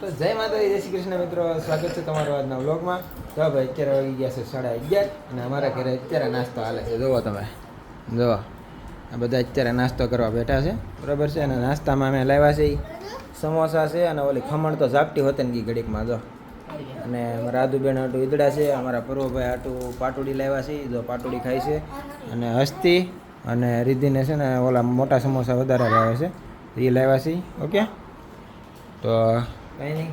તો જય માતાજી, જય શ્રી કૃષ્ણ મિત્રો. સ્વાગત છે તમારો આજના વ્લોગમાં. તો ભાઈ, અત્યારે વાગી ગયા છે સાડા અગિયાર અને અમારા ઘરે અત્યારે નાસ્તો હાલે છે. જુઓ તમે, જુઓ. આ બધા અત્યારે નાસ્તો કરવા બેઠા છે. બરાબર છે? અને નાસ્તામાં અમે લાવ્યા છે સમોસા છે અને ઓલી ખમણ તો ઝાપટી હોતે ને ઘડીકમાં, જો. અને રાધુબેન હાટું ઈદડા છે, અમારા પૂર્વભાઈ હાટું પાટોડી લાવ્યા છે જો પાટોડી ખાય છે. અને હસ્તી અને રિદ્ધિને છે ને ઓલા મોટા સમોસા વધારે લાવે છે. એ લાવ્યા છે, ઓકે? તો કંઈ નહીં.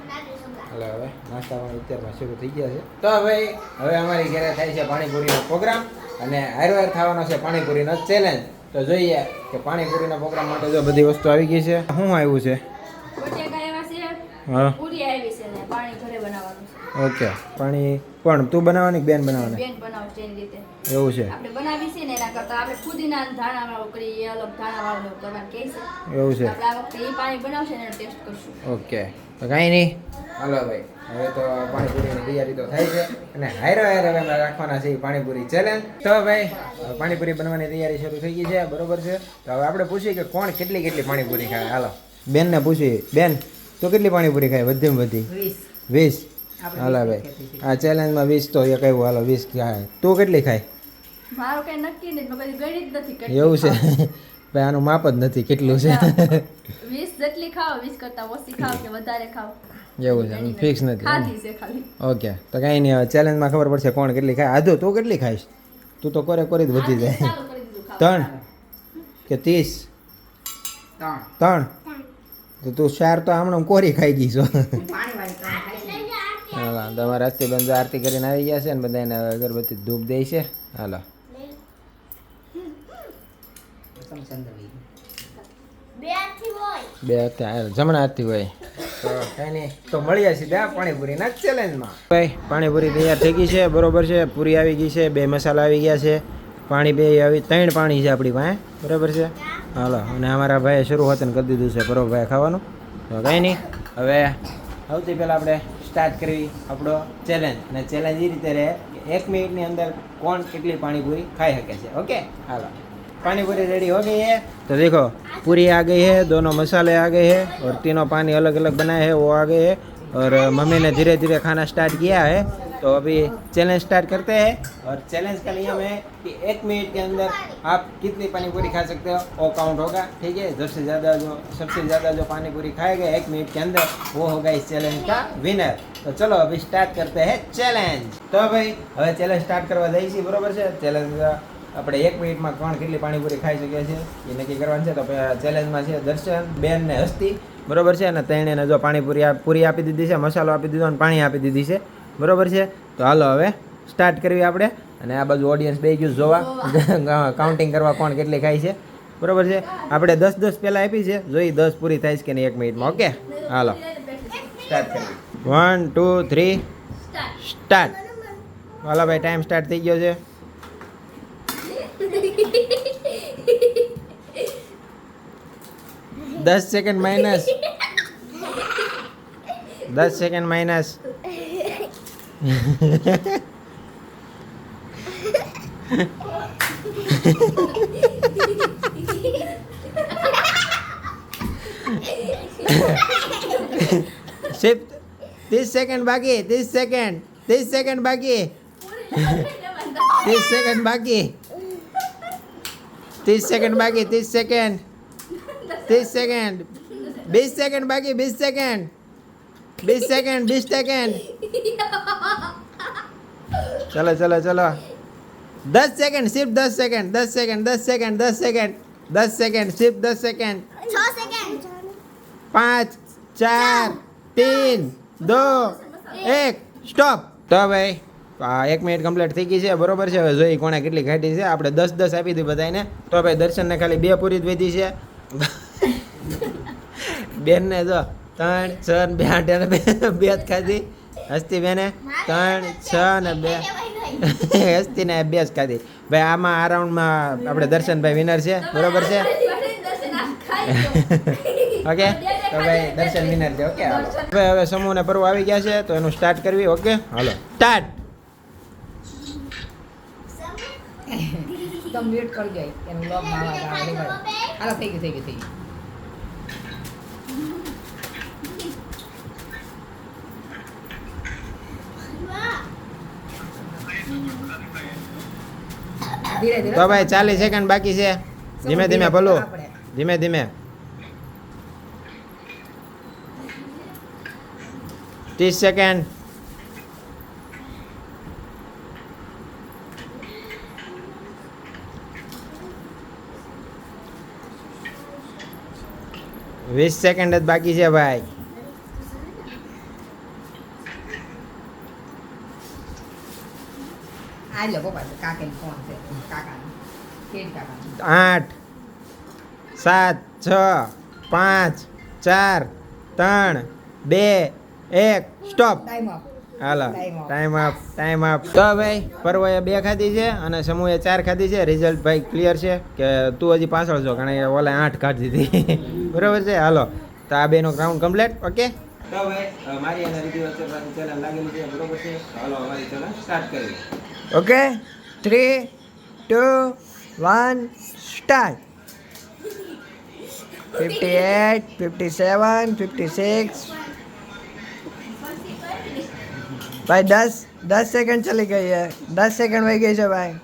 એટલે હવે નાસ્તા પણ અત્યારમાં શરૂ થઈ ગયા છે. તો ભાઈ હવે અમારી ઘરે થાય છે પાણીપુરીનો પ્રોગ્રામ અને હારવાર થવાનો છે પાણીપુરીનો ચેલેન્જ તો જોઈએ કે પાણીપુરીના પ્રોગ્રામ માટે જો બધી વસ્તુ આવી ગઈ છે શું આવ્યું છે? બટેકા એવા છે હા. પૂરી આવી છે ને પાણી ઘરે બનાવવાનું છે. ઓકે પાણી પણ તું બનાવવાની બેન બનાવવાની? એવું છે. આપણે બનાવી છે ને એના કરતા આપણે ફુદીના ધાણા વાળું કરીએ એ અલગ ધાણા વાળું એવું કરવાનું કે છે. એવું છે. આપણે આ વખતે એ પાણી બનાવશે ને ટેસ્ટ કરશું. ઓકે. તો કાંઈ નહીં. હાલો ભાઈ હવે તો પાણીપુરીની તૈયારી તો થાય છે અને હાયરો હાયર હવે અમે રાખવાના છે પાણીપુરી ચેલેન્જ તો ભાઈ પાણીપુરી બનવાની તૈયારી શરૂ થઈ ગઈ છે બરોબર છે? તો હવે આપણે પૂછીએ કે કોણ કેટલી કેટલી પાણીપુરી ખાય? હાલો. બેનને પૂછીએ. બેન તો કેટલી પાણીપુરી ખાય? વધીમાં વધી વીસ. હાલો ભાઈ. આ ચેલેન્જમાં વીસ તો એક આવ્યું હાલો વીસ ખાય. તું કેટલી ખાય? મારું કઈ નક્કી નથી એવું છે. ભાઈ આનું માપ જ નથી કેટલું છે? વીસ જેટલી ખાઓ વીસ કરતા ઓછી ખાઓ કે વધારે ખાઓ. એવું છે ફિક્સ નથી. નથી ખાધી છે ખાલી. ઓકે તો કાંઈ નહીં હવે ચેલેન્જમાં ખબર પડશે કોણ કેટલી ખાય. આજો તું કેટલી ખાઈશ? તું તો કોરે કોરી જ વધી જાય. ત્રણ કે ત્રીસ? ત્રણ. તો તું ચાર તો હમણાં કોરી ખાઈ ગઈ છો. હાલો તમારા રસ્તે બંધ આરતી કરીને આવી ગયા છે ને બધા એને અગરબત્તી ધૂપ દે છે. હાલો. બે અત્યારે જમણા હાથથી હોય. તો કાંઈ નહીં તો મળીએ સીધા પાણીપુરીના ચેલેન્જમાં ભાઈ પાણીપુરી તૈયાર થઈ ગઈ છે બરોબર છે પૂરી આવી ગઈ છે બે મસાલા આવી ગયા છે. પાણી બે આવી ત્રણ પાણી છે આપણી પાસે બરાબર છે? હાલો અને અમારા ભાઈએ શરૂઆત કરી દીધું છે બરોબર ભાઈ ખાવાનું. તો કંઈ નહીં હવે સૌથી પહેલાં આપણે સ્ટાર્ટ કરવી આપણો ચેલેન્જ અને ચેલેન્જ એ રીતે રહે કે એક મિનિટની અંદર કોણ કેટલી પાણીપુરી ખાઈ શકે છે ઓકે? હાલો. पानी पूरी रेडी हो गई है तो देखो पूरी आ गई है दोनों मसाले आ गए हैं और तीनों पानी अलग अलग बनाए हैं वो आ गए हैं और मम्मी ने धीरे धीरे खाना स्टार्ट किया है तो अभी चैलेंज स्टार्ट करते हैं और चैलेंज का नियम है कि एक मिनट के अंदर आप कितनी पानी पूरी खा सकते हो वो काउंट होगा ठीक है सबसे ज़्यादा जो सबसे ज़्यादा जो पानी पूरी खाएगा एक मिनट के अंदर वो होगा इस चैलेंज का विनर तो चलो अभी स्टार्ट करते हैं चैलेंज तो भाई હવે ચેલેન્જ સ્ટાર્ટ કરવા દઈએ છીએ બરોબર છે ચેલેન્જ આપણે એક મિનિટમાં કોણ કેટલી પાણીપુરી ખાઈ શકીએ છીએ? એ નક્કી કરવાનું છે. તો ચેલેન્જમાં છે દર્શન બેન ને હસ્તી. બરોબર છે? અને તેણે જો પાણીપુરી પૂરી આપી દીધી છે મસાલો આપી દીધો અને પાણી આપી દીધી છે. બરોબર છે? તો હાલો હવે સ્ટાર્ટ કરવી આપણે. અને આ બાજુ ઓડિયન્સ બે ગયું જોવા. કાઉન્ટિંગ કરવા કોણ કેટલી ખાય છે. બરોબર છે? આપણે દસ દસ પહેલાં આપી છે. જોઈ દસ પૂરી થાય છે કે નહીં એક મિનિટમાં ઓકે? હાલો. સ્ટાર્ટ કરવી. વન ટુ થ્રી સ્ટાર્ટ હાલો ભાઈ ટાઈમ સ્ટાર્ટ થઈ ગયો છે. દસ સેકન્ડ માઇનસ દસ સેકન્ડ માઇનસ સિર્ફ ત્રીસ સેકન્ડ બાકી ત્રીસ સેકન્ડ ત્રીસ સેકન્ડ બાકી ત્રીસ સેકન્ડ બાકી ત્રીસ સેકન્ડ બાકી ત્રીસ સેકન્ડ ત્રીસ સેકન્ડ વીસ સેકન્ડ બાકી વીસ સેકન્ડ વીસ સેકન્ડ વીસ સેકન્ડ ચલો ચલો ચલો. દસ સેકન્ડ સિર્ફ દસ સેકન્ડ દસ સેકન્ડ દસ સેકન્ડ દસ સેકન્ડ દસ સેકન્ડ સિર્ફ દસ સેકન્ડ પાંચ ચાર તીન દો એક. સ્ટોપ તો ભાઈ એક મિનિટ કમ્પ્લીટ થઈ ગઈ છે, બરોબર છે? હવે જોઈ કોણે કેટલી ઘાટી છે. આપણે દસ દસ આપી દીધી બધાને તો ભાઈ દર્શનને ખાલી બે પૂરી જ વધી છે. બેનને જો, ત્રણ, છ ને બે, આઠ અને બે જ ખાધી. હસ્તી બેને, ત્રણ, છ ને બે. હસ્તીને બે જ ખાધી. ભાઈ, આમાં આ રાઉન્ડમાં આપણે દર્શનભાઈ વિનર છે. બરોબર છે? ઓકે તો ભાઈ દર્શન વિનર છે. ઓકે. હવે હવે સમૂહને પર્વ આવી ગયા છે, તો એનું સ્ટાર્ટ કરવી ઓકે હાલો. સ્ટાર્ટ एकदम लेट कर गए यानि लोग मार रहा है अरे भाई अरे सही सही सही तो भाई चालीस सेकंड बाकी से धीमे धीमे बोलो। धीमे धीमे। तीस सेकंड વીસ સેકન્ડ જ બાકી છે ભાઈ. આઠ સાત છ પાંચ ચાર ત્રણ બે એક સ્ટોપ હાલો ટાઈમ આપ ટાઈમ આપ તો ભાઈ પર્વએ બે ખાધી છે અને સમૂહે ચાર ખાધી છે. રિઝલ્ટ ભાઈ ક્લિયર છે કે તું હજી પાછળ છો કારણ કે ઓલે આઠ ખાધી દીધી. બરોબર છે? હાલો તો આ બેનો ગ્રાઉન્ડ કમ્પ્લીટ ઓકે તો ભાઈ મારી અને રીતિ વચ્ચે ચેલેન્જ લાગેલી છે બરોબર છે? હાલો અમારી ચેલેન્જ સ્ટાર્ટ કરી okay three two one start fifty eight fifty seven fifty six ભાઈ દસ દસ સેકન્ડ ચલી ગઈ છે. દસ સેકન્ડ વહી ગઈ છે ભાઈ.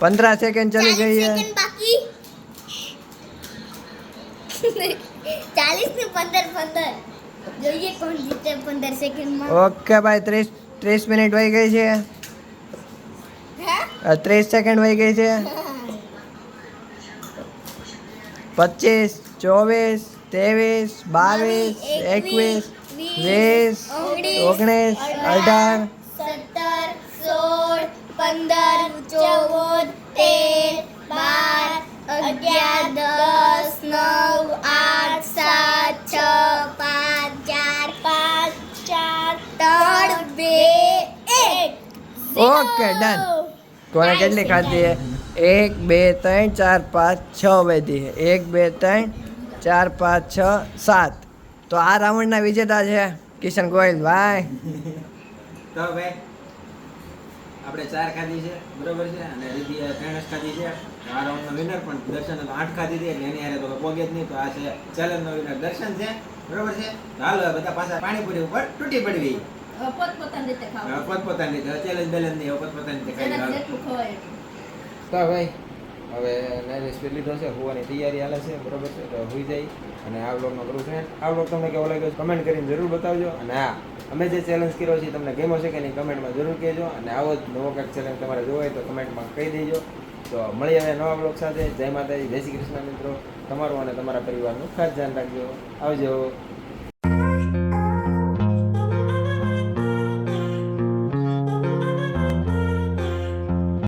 પંદર સેકન્ડ ચલી ગઈ છે. ઓકે ભાઈ ત્રીસ ત્રીસ મિનિટ વહી ગઈ છે. ત્રીસ સેકન્ડ વહી ગઈ છે. પચીસ ચોવીસ ત્રેવીસ બાવીસ એકવીસ વીસ ઓગણીસ અઢાર સત્તર સોળ પંદર ચૌદ તેર બાર અગિયાર દસ નવ આઠ સાત છ પાંચ ચાર પાંચ ચાર ત્રણ બે એક ઓકે ડન કોને કેટલી ખાધી છે એક બે ત્રણ ચાર પાંચ છ વધી છે એક બે ત્રણ ચાર પાંચ છ સાત. તો આ રાઉન્ડના વિજેતા છે કિશન ગોયલ ભાઈ. તો ભાઈ આપણે ચાર ખાધી છે બરોબર છે? અને રીતિ ત્રણ જ ખાધી છે. આ રાઉન્ડનો વિનર પણ દર્શન તો આઠ ખાધી હતી એટલે એની હારે તો પોગે જ નહીં. તો આ છે ચેલેન્જનો વિનર દર્શન છે બરોબર છે? હાલ હવે બધા પાછા પાણીપુરી ઉપર તૂટી પડવી. પોતપોતાની રીતે ખાવ. પોતપોતાની રીતે ચેલેન્જ બેલેન્જ નહીં પોતપોતાની રીતે ખાઈ. તો ભાઈ હવે નાઇટ સ્પીડ લીધો છે, હોવાની તૈયારી હાલે છે, બરોબર છે, તો હોઈ જાય. અને આ બ્લોગનો કરું છે. આ બ્લોગ તમને કેવો લાગ્યો કમેન્ટ કરીને જરૂર બતાવજો. અને હા, અમે જે ચેલેન્જ કર્યો છે તમને ગમ્યો છે કે નહીં કમેન્ટમાં જરૂર કહેજો. અને આવો જ નવો કંઈક ચેલેન્જ તમારે જોવો હોય તો કમેન્ટમાં કહી દેજો. તો મળી હવે નવા બ્લોગ સાથે. જય માતાજી, જય શ્રી કૃષ્ણ મિત્રો. તમારું અને તમારા પરિવારનું ખાસ ધ્યાન રાખજો. આવજો.